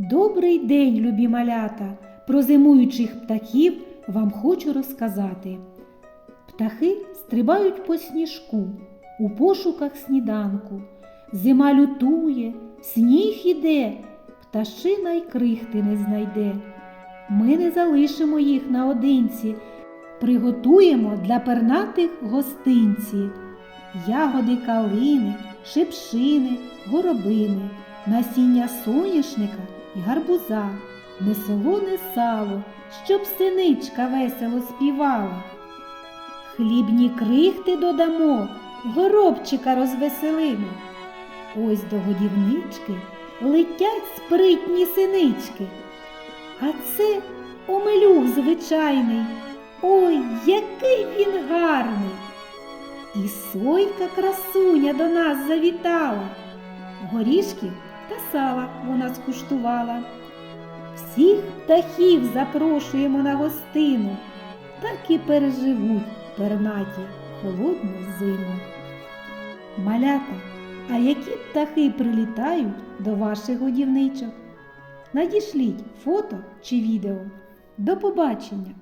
Добрий день, любі малята! Про зимуючих птахів вам хочу розказати. Птахи стрибають по сніжку у пошуках сніданку. Зима лютує, сніг іде, пташина й крихти не знайде. Ми не залишимо їх наодинці, приготуємо для пернатих гостинці. Ягоди калини, шипшини, горобини, насіння соняшника і гарбуза, не солоне сало, щоб синичка весело співала. Хлібні крихти додамо, горобчика розвеселимо. Ось до годівнички летять спритні синички. А це омелюк звичайний. Ой, який він гарний! І сойка красуня до нас завітала. Горішків та сала вона скуштувала. Всіх птахів запрошуємо на гостину, так і переживуть пернаті холодну зиму. Малята, а які птахи прилітають до ваших годівничок? Надішліть фото чи відео. До побачення!